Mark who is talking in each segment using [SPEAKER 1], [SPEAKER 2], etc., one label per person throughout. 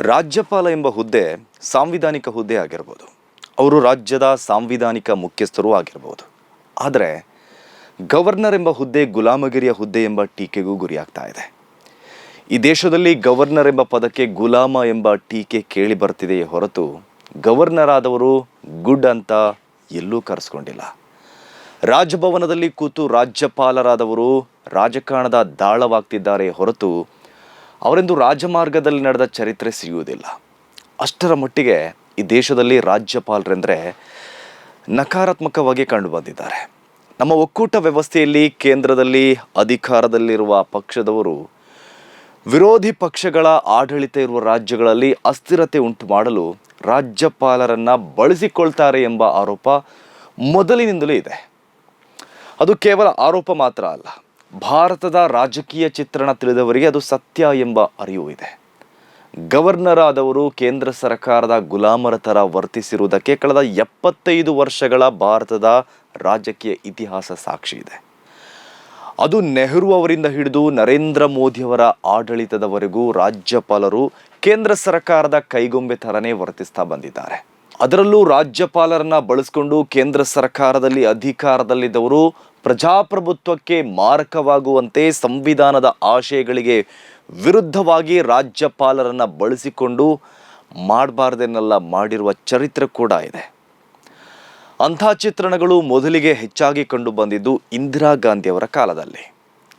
[SPEAKER 1] ರಾಜ್ಯಪಾಲ ಎಂಬ ಹುದ್ದೆ ಸಾಂವಿಧಾನಿಕ ಹುದ್ದೆ ಆಗಿರ್ಬೋದು. ಅವರು ರಾಜ್ಯದ ಸಾಂವಿಧಾನಿಕ ಮುಖ್ಯಸ್ಥರು ಆಗಿರ್ಬೋದು. ಆದರೆ ಗವರ್ನರ್ ಎಂಬ ಹುದ್ದೆ ಗುಲಾಮಗಿರಿಯ ಹುದ್ದೆ ಎಂಬ ಟೀಕೆಗೂ ಗುರಿಯಾಗ್ತಾ ಇದೆ. ಈ ದೇಶದಲ್ಲಿ ಗವರ್ನರ್ ಎಂಬ ಪದಕ್ಕೆ ಗುಲಾಮ ಎಂಬ ಟೀಕೆ ಕೇಳಿ ಬರ್ತಿದೆಯೇ ಹೊರತು ಗವರ್ನರ್ ಆದವರು ಗುಡ್ ಅಂತ ಎಲ್ಲೂ ಕರೆಸ್ಕೊಂಡಿಲ್ಲ. ರಾಜಭವನದಲ್ಲಿ ಕೂತು ರಾಜ್ಯಪಾಲರಾದವರು ರಾಜಕಾರಣದ ದಾಳವಾಗ್ತಿದ್ದಾರೆ ಹೊರತು ಅವರೆಂದು ರಾಜಮಾರ್ಗದಲ್ಲಿ ನಡೆದ ಚರಿತ್ರೆ ಸಿಗುವುದಿಲ್ಲ. ಅಷ್ಟರ ಮಟ್ಟಿಗೆ ಈ ದೇಶದಲ್ಲಿ ರಾಜ್ಯಪಾಲರೆಂದರೆ ನಕಾರಾತ್ಮಕವಾಗಿ ಕಂಡು ಬಂದಿದ್ದಾರೆ ನಮ್ಮ ಒಕ್ಕೂಟ ವ್ಯವಸ್ಥೆಯಲ್ಲಿ ಕೇಂದ್ರದಲ್ಲಿ ಅಧಿಕಾರದಲ್ಲಿರುವ ಪಕ್ಷದವರು ವಿರೋಧಿ ಪಕ್ಷಗಳ ಆಡಳಿತ ಇರುವ ರಾಜ್ಯಗಳಲ್ಲಿ ಅಸ್ಥಿರತೆ ಉಂಟು ಮಾಡಲು ರಾಜ್ಯಪಾಲರನ್ನು ಬಳಸಿಕೊಳ್ತಾರೆ ಎಂಬ ಆರೋಪ ಮೊದಲಿನಿಂದಲೂ ಇದೆ. ಅದು ಕೇವಲ ಆರೋಪ ಮಾತ್ರ ಅಲ್ಲ. ಭಾರತದ ರಾಜಕೀಯ ಚಿತ್ರಣ ತಿಳಿದವರಿಗೆ ಅದು ಸತ್ಯ ಎಂಬ ಅರಿವು ಇದೆ. ಗವರ್ನರ್ ಆದವರು ಕೇಂದ್ರ ಸರ್ಕಾರದ ಗುಲಾಮರ ಥರ ವರ್ತಿಸಿರುವುದಕ್ಕೆ ಕಳೆದ ಎಪ್ಪತ್ತೈದು ವರ್ಷಗಳ ಭಾರತದ ರಾಜಕೀಯ ಇತಿಹಾಸ ಸಾಕ್ಷಿ ಇದೆ. ಅದು ನೆಹರು ಅವರಿಂದ ಹಿಡಿದು ನರೇಂದ್ರ ಮೋದಿಯವರ ಆಡಳಿತದವರೆಗೂ ರಾಜ್ಯಪಾಲರು ಕೇಂದ್ರ ಸರ್ಕಾರದ ಕೈಗೊಂಬೆ ಥರನೇ ವರ್ತಿಸ್ತಾ ಬಂದಿದ್ದಾರೆ. ಅದರಲ್ಲೂ ರಾಜ್ಯಪಾಲರನ್ನ ಬಳಸಿಕೊಂಡು ಕೇಂದ್ರ ಸರ್ಕಾರದಲ್ಲಿ ಅಧಿಕಾರದಲ್ಲಿದ್ದವರು ಪ್ರಜಾಪ್ರಭುತ್ವಕ್ಕೆ ಮಾರಕವಾಗುವಂತೆ ಸಂವಿಧಾನದ ಆಶಯಗಳಿಗೆ ವಿರುದ್ಧವಾಗಿ ರಾಜ್ಯಪಾಲರನ್ನು ಬಳಸಿಕೊಂಡು ಮಾಡಬಾರ್ದೆನ್ನೆಲ್ಲ ಮಾಡಿರುವ ಚರಿತ್ರೆ ಕೂಡ ಇದೆ. ಅಂಥ ಚಿತ್ರಣಗಳು ಮೊದಲಿಗೆ ಹೆಚ್ಚಾಗಿ ಕಂಡು ಬಂದಿದ್ದು ಇಂದಿರಾ ಗಾಂಧಿಯವರ ಕಾಲದಲ್ಲಿ.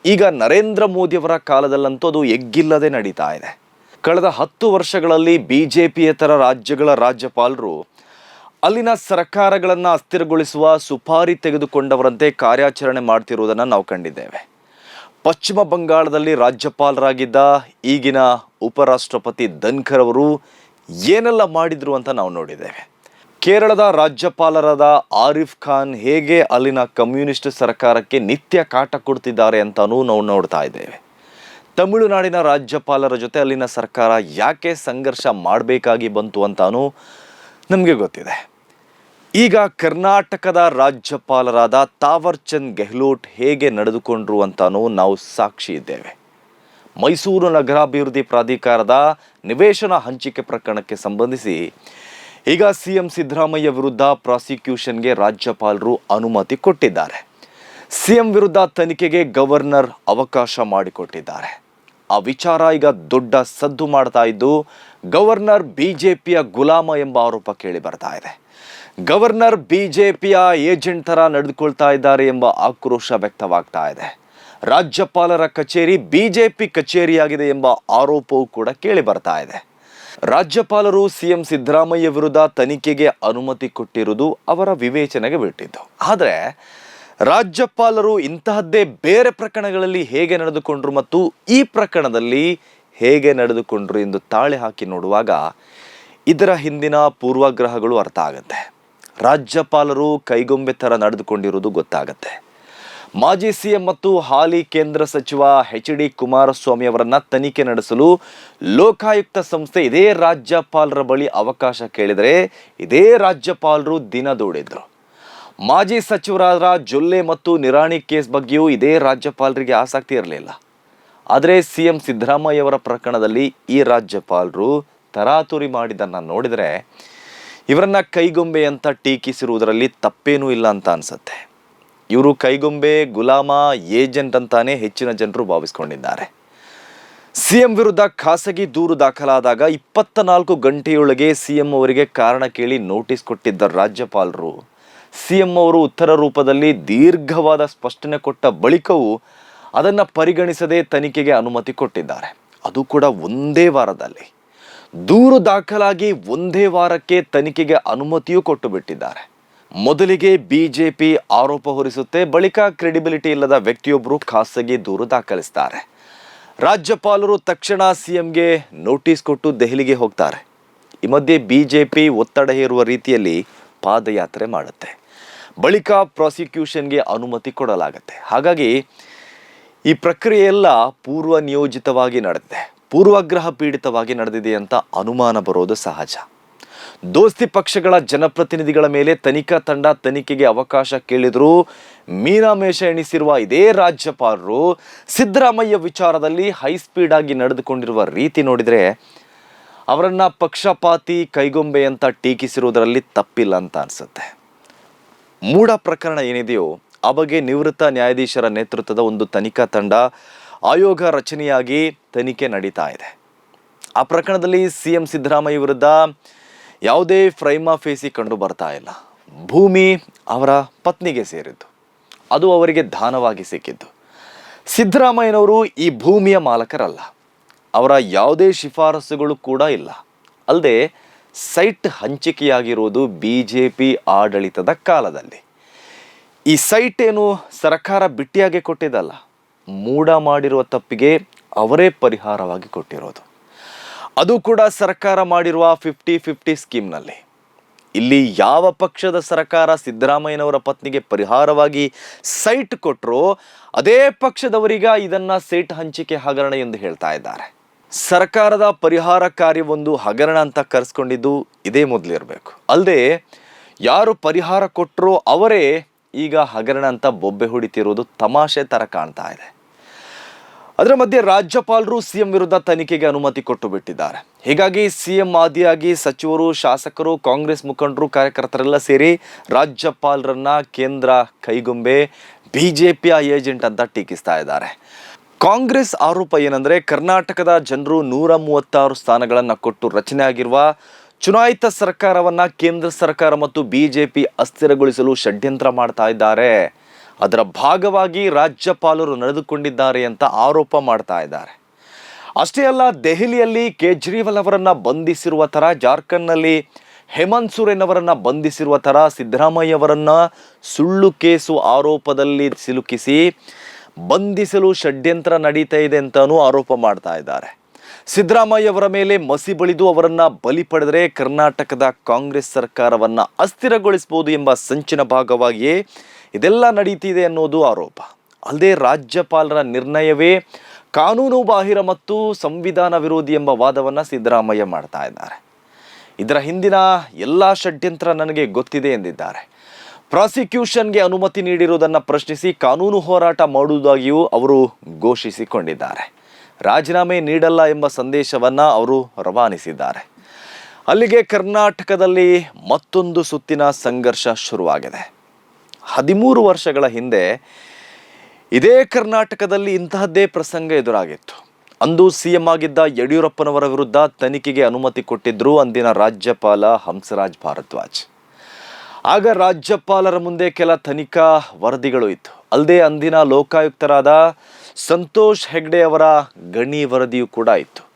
[SPEAKER 1] ಈಗ ನರೇಂದ್ರ ಮೋದಿಯವರ ಕಾಲದಲ್ಲಂತೂ ಅದು ಎಗ್ಗಿಲ್ಲದೆ ನಡೀತಾ ಇದೆ. ಕಳೆದ ಹತ್ತು ವರ್ಷಗಳಲ್ಲಿ ಬಿ ಜೆ ಪಿಯೇತರ ರಾಜ್ಯಗಳ ರಾಜ್ಯಪಾಲರು ಅಲ್ಲಿನ ಸರ್ಕಾರಗಳನ್ನು ಅಸ್ಥಿರಗೊಳಿಸುವ ಸುಪಾರಿ ತೆಗೆದುಕೊಂಡವರಂತೆ ಕಾರ್ಯಾಚರಣೆ ಮಾಡ್ತಿರುವುದನ್ನು ನಾವು ಕಂಡಿದ್ದೇವೆ. ಪಶ್ಚಿಮ ಬಂಗಾಳದಲ್ಲಿ ರಾಜ್ಯಪಾಲರಾಗಿದ್ದ ಈಗಿನ ಉಪರಾಷ್ಟ್ರಪತಿ ಧನ್ಖರ್ ಅವರು ಏನೆಲ್ಲ ಮಾಡಿದ್ರು ಅಂತ ನಾವು ನೋಡಿದ್ದೇವೆ. ಕೇರಳದ ರಾಜ್ಯಪಾಲರಾದ ಆರಿಫ್ ಖಾನ್ ಹೇಗೆ ಅಲ್ಲಿನ ಕಮ್ಯುನಿಸ್ಟ್ ಸರ್ಕಾರಕ್ಕೆ ನಿತ್ಯ ಕಾಟ ಕೊಡ್ತಿದ್ದಾರೆ ಅಂತಲೂ ನಾವು ನೋಡ್ತಾ ಇದ್ದೇವೆ. ತಮಿಳುನಾಡಿನ ರಾಜ್ಯಪಾಲರ ಜೊತೆ ಅಲ್ಲಿನ ಸರ್ಕಾರ ಯಾಕೆ ಸಂಘರ್ಷ ಮಾಡಬೇಕಾಗಿ ಬಂತು ಅಂತಾನೂ ನಮಗೆ ಗೊತ್ತಿದೆ. ಈಗ ಕರ್ನಾಟಕದ ರಾಜ್ಯಪಾಲರಾದ ತಾವರ್ ಚಂದ್ ಗೆಹ್ಲೋಟ್ ಹೇಗೆ ನಡೆದುಕೊಂಡ್ರು ಅಂತಾನೂ ನಾವು ಸಾಕ್ಷಿ ಇದ್ದೇವೆ. ಮೈಸೂರು ನಗರಾಭಿವೃದ್ಧಿ ಪ್ರಾಧಿಕಾರದ ನಿವೇಶನ ಹಂಚಿಕೆ ಪ್ರಕರಣಕ್ಕೆ ಸಂಬಂಧಿಸಿ ಈಗ ಸಿ ಎಂ ಸಿದ್ದರಾಮಯ್ಯ ವಿರುದ್ಧ ಪ್ರಾಸಿಕ್ಯೂಷನ್ಗೆ ರಾಜ್ಯಪಾಲರು ಅನುಮತಿ ಕೊಟ್ಟಿದ್ದಾರೆ. ಸಿಎಂ ವಿರುದ್ಧ ತನಿಖೆಗೆ ಗವರ್ನರ್ ಅವಕಾಶ ಮಾಡಿಕೊಟ್ಟಿದ್ದಾರೆ. ಆ ವಿಚಾರ ಈಗ ದೊಡ್ಡ ಸದ್ದು ಮಾಡ್ತಾ ಇದ್ದು ಗವರ್ನರ್ ಬಿ ಜೆ ಪಿಯ ಗುಲಾಮ ಎಂಬ ಆರೋಪ ಕೇಳಿ ಬರ್ತಾ ಇದೆ. ಗವರ್ನರ್ ಬಿ ಜೆ ಪಿಯ ಏಜೆಂಟ್ ಥರ ನಡೆದುಕೊಳ್ತಾ ಇದ್ದಾರೆ ಎಂಬ ಆಕ್ರೋಶ ವ್ಯಕ್ತವಾಗ್ತಾ ಇದೆ. ರಾಜ್ಯಪಾಲರ ಕಚೇರಿ ಬಿ ಜೆ ಪಿ ಕಚೇರಿಯಾಗಿದೆ ಎಂಬ ಆರೋಪವೂ ಕೂಡ ಕೇಳಿ ಬರ್ತಾ ಇದೆ. ರಾಜ್ಯಪಾಲರು ಸಿಎಂ ಸಿದ್ದರಾಮಯ್ಯ ವಿರುದ್ಧ ತನಿಖೆಗೆ ಅನುಮತಿ ಕೊಟ್ಟಿರುವುದು ಅವರ ವಿವೇಚನೆಗೆ ಬಿಟ್ಟಿದ್ದು ಆದರೆ ರಾಜ್ಯಪಾಲರು ಇಂತಹದ್ದೇ ಬೇರೆ ಪ್ರಕರಣಗಳಲ್ಲಿ ಹೇಗೆ ನಡೆದುಕೊಂಡ್ರು ಮತ್ತು ಈ ಪ್ರಕರಣದಲ್ಲಿ ಹೇಗೆ ನಡೆದುಕೊಂಡ್ರು ಎಂದು ತಾಳೆ ಹಾಕಿ ನೋಡುವಾಗ ಇದರ ಹಿಂದಿನ ಪೂರ್ವಾಗ್ರಹಗಳು ಅರ್ಥ ಆಗುತ್ತೆ. ರಾಜ್ಯಪಾಲರು ಕೈಗೊಂಬೆ ಥರ ನಡೆದುಕೊಂಡಿರುವುದು ಗೊತ್ತಾಗತ್ತೆ. ಮಾಜಿ ಸಿಎಂ ಮತ್ತು ಹಾಲಿ ಕೇಂದ್ರ ಸಚಿವ ಎಚ್ ಡಿ ಕುಮಾರಸ್ವಾಮಿ ಅವರನ್ನ ತನಿಖೆ ನಡೆಸಲು ಲೋಕಾಯುಕ್ತ ಸಂಸ್ಥೆ ಇದೇ ರಾಜ್ಯಪಾಲರ ಬಳಿ ಅವಕಾಶ ಕೇಳಿದರೆ ಇದೇ ರಾಜ್ಯಪಾಲರು ದಿನ ದೂಡಿದ್ರು. ಮಾಜಿ ಸಚಿವರಾದ ಜೊಲ್ಲೆ ಮತ್ತು ನಿರಾಣಿ ಕೇಸ್ ಬಗ್ಗೆಯೂ ಇದೇ ರಾಜ್ಯಪಾಲರಿಗೆ ಆಸಕ್ತಿ ಇರಲಿಲ್ಲ. ಆದರೆ ಸಿ ಎಂ ಸಿದ್ದರಾಮಯ್ಯವರ ಪ್ರಕರಣದಲ್ಲಿ ಈ ರಾಜ್ಯಪಾಲರು ತರಾತುರಿ ಮಾಡಿದ್ದನ್ನು ನೋಡಿದರೆ ಇವರನ್ನ ಕೈಗೊಂಬೆ ಅಂತ ಟೀಕಿಸಿರುವುದರಲ್ಲಿ ತಪ್ಪೇನೂ ಇಲ್ಲ ಅಂತ ಅನಿಸುತ್ತೆ. ಇವರು ಕೈಗೊಂಬೆ, ಗುಲಾಮ, ಏಜೆಂಟ್ ಅಂತಾನೆ ಹೆಚ್ಚಿನ ಜನರು ಭಾವಿಸ್ಕೊಂಡಿದ್ದಾರೆ. ಸಿಎಂ ವಿರುದ್ಧ ಖಾಸಗಿ ದೂರು ದಾಖಲಾದಾಗ ಇಪ್ಪತ್ತ ನಾಲ್ಕು ಗಂಟೆಯೊಳಗೆ ಸಿಎಂ ಅವರಿಗೆ ಕಾರಣ ಕೇಳಿ ನೋಟಿಸ್ ಕೊಟ್ಟಿದ್ದ ರಾಜ್ಯಪಾಲರು ಸಿಎಂ ಅವರು ಉತ್ತರ ರೂಪದಲ್ಲಿ ದೀರ್ಘವಾದ ಸ್ಪಷ್ಟನೆ ಕೊಟ್ಟ ಬಳಿಕವೂ ಅದನ್ನು ಪರಿಗಣಿಸದೆ ತನಿಖೆಗೆ ಅನುಮತಿ ಕೊಟ್ಟಿದ್ದಾರೆ. ಅದು ಕೂಡ ಒಂದೇ ವಾರದಲ್ಲಿ. ದೂರು ದಾಖಲಾಗಿ ಒಂದೇ ವಾರಕ್ಕೆ ತನಿಖೆಗೆ ಅನುಮತಿಯೂ ಕೊಟ್ಟು ಬಿಟ್ಟಿದ್ದಾರೆ ಮೊದಲಿಗೆ ಬಿಜೆಪಿ ಆರೋಪ ಹೊರಿಸುತ್ತೆ, ಬಳಿಕ ಕ್ರೆಡಿಬಿಲಿಟಿ ಇಲ್ಲದ ವ್ಯಕ್ತಿಯೊಬ್ಬರು ಖಾಸಗಿ ದೂರು ದಾಖಲಿಸ್ತಾರೆ. ರಾಜ್ಯಪಾಲರು ತಕ್ಷಣ ಸಿಎಂಗೆ ನೋಟಿಸ್ ಕೊಟ್ಟು ದೆಹಲಿಗೆ ಹೋಗ್ತಾರೆ. ಈ ಮಧ್ಯೆ ಬಿಜೆಪಿ ಒತ್ತಡ ಹೇರುವ ರೀತಿಯಲ್ಲಿ ಪಾದಯಾತ್ರೆ ಮಾಡುತ್ತೆ. ಬಳಿಕ ಪ್ರಾಸಿಕ್ಯೂಷನ್ಗೆ ಅನುಮತಿ ಕೊಡಲಾಗುತ್ತೆ. ಹಾಗಾಗಿ ಈ ಪ್ರಕ್ರಿಯೆ ಎಲ್ಲ ಪೂರ್ವ ನಿಯೋಜಿತವಾಗಿ ನಡೆದಿದೆ. ಪೂರ್ವಗ್ರಹ ಪೀಡಿತವಾಗಿ ನಡೆದಿದೆ ಅಂತ ಅನುಮಾನ ಬರೋದು ಸಹಜ. ದೋಸ್ತಿ ಪಕ್ಷಗಳ ಜನಪ್ರತಿನಿಧಿಗಳ ಮೇಲೆ ತನಿಖಾ ತಂಡ ತನಿಖೆಗೆ ಅವಕಾಶ ಕೇಳಿದ್ರು ಮೀನಾಮೇಷ ಎಣಿಸಿರುವ ಇದೇ ರಾಜ್ಯಪಾಲರು ಸಿದ್ದರಾಮಯ್ಯ ವಿಚಾರದಲ್ಲಿ ಹೈ ಸ್ಪೀಡ್ ಆಗಿ ನಡೆದುಕೊಂಡಿರುವ ರೀತಿ ನೋಡಿದರೆ ಅವರನ್ನು ಪಕ್ಷಪಾತಿ ಕೈಗೊಂಬೆ ಅಂತ ಟೀಕಿಸಿರುವುದರಲ್ಲಿ ತಪ್ಪಿಲ್ಲ ಅಂತ ಅನಿಸುತ್ತೆ. ಮೂಢ ಪ್ರಕರಣ ಏನಿದೆಯೋ, ಆ ಬಗ್ಗೆ ನಿವೃತ್ತ ನ್ಯಾಯಾಧೀಶರ ನೇತೃತ್ವದ ಒಂದು ತನಿಖಾ ತಂಡ ಆಯೋಗ ರಚನೆಯಾಗಿ ತನಿಖೆ ನಡೀತಾ ಇದೆ. ಆ ಪ್ರಕರಣದಲ್ಲಿ ಸಿ ಎಂ ಸಿದ್ದರಾಮಯ್ಯ ವಿರುದ್ಧ ಯಾವುದೇ ಫ್ರೈಮಾ ಫೇಸಿ ಕಂಡು ಬರ್ತಾ ಇಲ್ಲ. ಭೂಮಿ ಅವರ ಪತ್ನಿಗೆ ಸೇರಿದ್ದು. ಅದು ಅವರಿಗೆ ದಾನವಾಗಿ ಸಿಕ್ಕಿದ್ದು. ಸಿದ್ದರಾಮಯ್ಯನವರು ಈ ಭೂಮಿಯ ಮಾಲಕರಲ್ಲ. ಅವರ ಯಾವುದೇ ಶಿಫಾರಸುಗಳು ಕೂಡ ಇಲ್ಲ. ಅಲ್ಲದೆ ಸೈಟ್ ಹಂಚಿಕೆಯಾಗಿರುವುದು ಬಿ ಜೆ ಪಿ ಆಡಳಿತದ ಕಾಲದಲ್ಲಿ. ಈ ಸೈಟ್ ಏನು ಸರ್ಕಾರ ಬಿಟ್ಟಿಯಾಗಿ ಕೊಟ್ಟಿದ್ದಲ್ಲ, ಮೂಡ ಮಾಡಿರುವ ತಪ್ಪಿಗೆ ಅವರೇ ಪರಿಹಾರವಾಗಿ ಕೊಟ್ಟಿರೋದು. ಅದು ಕೂಡ ಸರ್ಕಾರ ಮಾಡಿರುವ ಫಿಫ್ಟಿ ಫಿಫ್ಟಿ ಸ್ಕೀಮ್ನಲ್ಲಿ. ಇಲ್ಲಿ ಯಾವ ಪಕ್ಷದ ಸರ್ಕಾರ ಸಿದ್ದರಾಮಯ್ಯನವರ ಪತ್ನಿಗೆ ಪರಿಹಾರವಾಗಿ ಸೈಟ್ ಕೊಟ್ಟರೋ ಅದೇ ಪಕ್ಷದವರಿಗ ಇದನ್ನ ಸೈಟ್ ಹಂಚಿಕೆ ಹಗರಣ ಎಂದು ಹೇಳ್ತಾ ಇದ್ದಾರೆ. ಸರ್ಕಾರದ ಪರಿಹಾರ ಕಾರ್ಯವೊಂದು ಹಗರಣ ಅಂತ ಕರೆಸ್ಕೊಂಡಿದ್ದು ಇದೇ ಮೊದಲಿರಬೇಕು ಅಲ್ಲದೆ ಯಾರು ಪರಿಹಾರ ಕೊಟ್ಟರೋ ಅವರೇ ಈಗ ಹಗರಣ ಅಂತ ಬೊಬ್ಬೆ ಹೊಡಿತಿರೋದು ತಮಾಷೆ ಥರ ಕಾಣ್ತಾ ಇದೆ. ಅದರ ಮಧ್ಯೆ ರಾಜ್ಯಪಾಲರು ಸಿಎಂ ವಿರುದ್ಧ ತನಿಖೆಗೆ ಅನುಮತಿ ಕೊಟ್ಟು ಬಿಟ್ಟಿದ್ದಾರೆ. ಹೀಗಾಗಿ ಸಿಎಂ ಆದಿಯಾಗಿ ಸಚಿವರು, ಶಾಸಕರು, ಕಾಂಗ್ರೆಸ್ ಮುಖಂಡರು, ಕಾರ್ಯಕರ್ತರೆಲ್ಲ ಸೇರಿ ರಾಜ್ಯಪಾಲರನ್ನ ಕೇಂದ್ರ ಕೈಗೊಂಬೆ ಪಿಯ ಏಜೆಂಟ್ ಅಂತ ಟೀಕಿಸ್ತಾ ಇದ್ದಾರೆ. ಕಾಂಗ್ರೆಸ್ ಆರೋಪ ಏನಂದ್ರೆ ಕರ್ನಾಟಕದ ಜನರು ನೂರ ಮೂವತ್ತಾರು ಸ್ಥಾನಗಳನ್ನು ಕೊಟ್ಟು ರಚನೆ ಆಗಿರುವ ಚುನಾಯಿತ ಸರ್ಕಾರವನ್ನ ಕೇಂದ್ರ ಸರ್ಕಾರ ಮತ್ತು ಬಿಜೆಪಿ ಅಸ್ಥಿರಗೊಳಿಸಲು ಷಡ್ಯಂತ್ರ ಮಾಡ್ತಾ ಇದ್ದಾರೆ. ಅದರ ಭಾಗವಾಗಿ ರಾಜ್ಯಪಾಲರು ನಡೆದುಕೊಂಡಿದ್ದಾರೆ ಅಂತ ಆರೋಪ ಮಾಡ್ತಾ ಇದ್ದಾರೆ. ಅಷ್ಟೇ ಅಲ್ಲ, ದೆಹಲಿಯಲ್ಲಿ ಕೇಜ್ರಿವಾಲ್ ಅವರನ್ನು ಬಂಧಿಸಿರುವ ಥರ, ಜಾರ್ಖಂಡ್ನಲ್ಲಿ ಹೇಮಂತ್ ಸೊರೇನ್ ಅವರನ್ನು ಬಂಧಿಸಿರುವ ಥರ ಸಿದ್ದರಾಮಯ್ಯ ಅವರನ್ನ ಸುಳ್ಳು ಕೇಸು ಆರೋಪದಲ್ಲಿ ಸಿಲುಕಿಸಿ ಬಂಧಿಸಲು ಷಡ್ಯಂತ್ರ ನಡೀತಾ ಇದೆ ಅಂತಾನೂ ಆರೋಪ ಮಾಡ್ತಾ ಇದ್ದಾರೆ. ಸಿದ್ದರಾಮಯ್ಯ ಅವರ ಮೇಲೆ ಮಸಿ ಬಳಿದು ಅವರನ್ನ ಬಲಿ ಪಡೆದರೆ ಕರ್ನಾಟಕದ ಕಾಂಗ್ರೆಸ್ ಸರ್ಕಾರವನ್ನ ಅಸ್ಥಿರಗೊಳಿಸಬಹುದು ಎಂಬ ಸಂಚಿನ ಭಾಗವಾಗಿಯೇ ಇದೆಲ್ಲ ನಡೀತಿದೆ ಅನ್ನೋದು ಆರೋಪ. ಅಲ್ಲದೆ ರಾಜ್ಯಪಾಲರ ನಿರ್ಣಯವೇ ಕಾನೂನು ಬಾಹಿರ ಮತ್ತು ಸಂವಿಧಾನ ವಿರೋಧಿ ಎಂಬ ವಾದವನ್ನ ಸಿದ್ದರಾಮಯ್ಯ ಮಾಡ್ತಾ ಇದ್ದಾರೆ. ಇದರ ಹಿಂದಿನ ಎಲ್ಲ ಷಡ್ಯಂತ್ರ ನನಗೆ ಗೊತ್ತಿದೆ ಎಂದಿದ್ದಾರೆ. ಪ್ರಾಸಿಕ್ಯೂಷನ್ಗೆ ಅನುಮತಿ ನೀಡಿರುವುದನ್ನು ಪ್ರಶ್ನಿಸಿ ಕಾನೂನು ಹೋರಾಟ ಮಾಡುವುದಾಗಿಯೂ ಅವರು ಘೋಷಿಸಿಕೊಂಡಿದ್ದಾರೆ. ರಾಜೀನಾಮೆ ನೀಡಲ್ಲ ಎಂಬ ಸಂದೇಶವನ್ನು ಅವರು ರವಾನಿಸಿದ್ದಾರೆ. ಅಲ್ಲಿಗೆ ಕರ್ನಾಟಕದಲ್ಲಿ ಮತ್ತೊಂದು ಸುತ್ತಿನ ಸಂಘರ್ಷ ಶುರುವಾಗಿದೆ. ಹದಿಮೂರು ವರ್ಷಗಳ ಹಿಂದೆ ಇದೇ ಕರ್ನಾಟಕದಲ್ಲಿ ಇಂತಹದ್ದೇ ಪ್ರಸಂಗ ಎದುರಾಗಿತ್ತು. ಅಂದು ಸಿಎಂ ಆಗಿದ್ದ ಯಡಿಯೂರಪ್ಪನವರ ವಿರುದ್ಧ ತನಿಖೆಗೆ ಅನುಮತಿ ಕೊಟ್ಟಿದ್ದರು ಅಂದಿನ ರಾಜ್ಯಪಾಲ ಹಂಸರಾಜ್ ಭಾರದ್ವಾಜ್. ಆಗ ರಾಜ್ಯಪಾಲರ ಮುಂದೆ ಕೆಲ ತನಿಖಾ ವರದಿಗಳು ಇತ್ತು. ಅಲ್ಲದೆ ಅಂದಿನ ಲೋಕಾಯುಕ್ತರಾದ ಸಂತೋಷ್ ಹೆಗ್ಡೆ ಅವರ ಗಣಿ ವರದಿಯೂ ಕೂಡ ಇತ್ತು.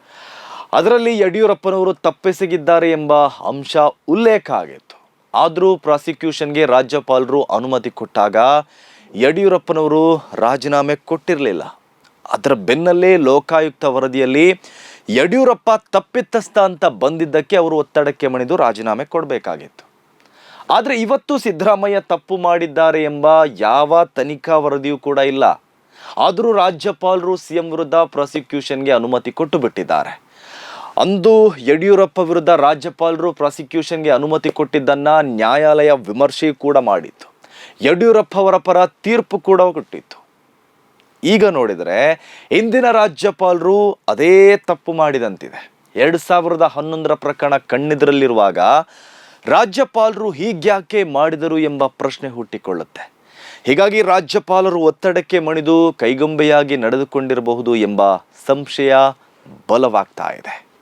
[SPEAKER 1] ಅದರಲ್ಲಿ ಯಡಿಯೂರಪ್ಪನವರು ತಪ್ಪೆಸಗಿದ್ದಾರೆ ಎಂಬ ಅಂಶ ಉಲ್ಲೇಖ ಆಗಿತ್ತು. ಆದರೂ ಪ್ರಾಸಿಕ್ಯೂಷನ್ಗೆ ರಾಜ್ಯಪಾಲರು ಅನುಮತಿ ಕೊಟ್ಟಾಗ ಯಡಿಯೂರಪ್ಪನವರು ರಾಜೀನಾಮೆ ಕೊಟ್ಟಿರಲಿಲ್ಲ. ಅದರ ಬೆನ್ನಲ್ಲೇ ಲೋಕಾಯುಕ್ತ ವರದಿಯಲ್ಲಿ ಯಡಿಯೂರಪ್ಪ ತಪ್ಪಿತಸ್ಥ ಅಂತ ಬಂದಿದ್ದಕ್ಕೆ ಅವರು ಒತ್ತಡಕ್ಕೆ ಮಣಿದು ರಾಜೀನಾಮೆ ಕೊಡಬೇಕಾಗಿತ್ತು. ಆದರೆ ಇವತ್ತು ಸಿದ್ದರಾಮಯ್ಯ ತಪ್ಪು ಮಾಡಿದ್ದಾರೆ ಎಂಬ ಯಾವ ತನಿಖಾ ವರದಿಯೂ ಕೂಡ ಇಲ್ಲ. ಆದರೂ ರಾಜ್ಯಪಾಲರು ಸಿಎಂ ವಿರುದ್ಧ ಪ್ರಾಸಿಕ್ಯೂಷನ್ಗೆ ಅನುಮತಿ ಕೊಟ್ಟು ಬಿಟ್ಟಿದ್ದಾರೆ ಅಂದು ಯಡಿಯೂರಪ್ಪ ವಿರುದ್ಧ ರಾಜ್ಯಪಾಲರು ಪ್ರಾಸಿಕ್ಯೂಷನ್ಗೆ ಅನುಮತಿ ಕೊಟ್ಟಿದ್ದನ್ನ ನ್ಯಾಯಾಲಯ ವಿಮರ್ಶೆ ಕೂಡ ಮಾಡಿತ್ತು. ಯಡಿಯೂರಪ್ಪ ಅವರ ಪರ ತೀರ್ಪು ಕೂಡ ಕೊಟ್ಟಿತ್ತು. ಈಗ ನೋಡಿದರೆ ಇಂದಿನ ರಾಜ್ಯಪಾಲರು ಅದೇ ತಪ್ಪು ಮಾಡಿದಂತಿದೆ. ಎರಡು ಸಾವಿರದ ಹನ್ನೊಂದರ ಪ್ರಕರಣ ಕಣ್ಣೆದುರಲ್ಲಿರುವಾಗ ರಾಜ್ಯಪಾಲರು ಹೀಗ್ಯಾಕೆ ಮಾಡಿದರು ಎಂಬ ಪ್ರಶ್ನೆ ಹುಟ್ಟಿಕೊಳ್ಳುತ್ತೆ. ಹೀಗಾಗಿ ರಾಜ್ಯಪಾಲರು ಒತ್ತಡಕ್ಕೆ ಮಣಿದು ಕೈಗೊಂಬೆಯಾಗಿ ನಡೆದುಕೊಂಡಿರಬಹುದು ಎಂಬ ಸಂಶಯ ಬಲವಾಗ್ತಾ ಇದೆ.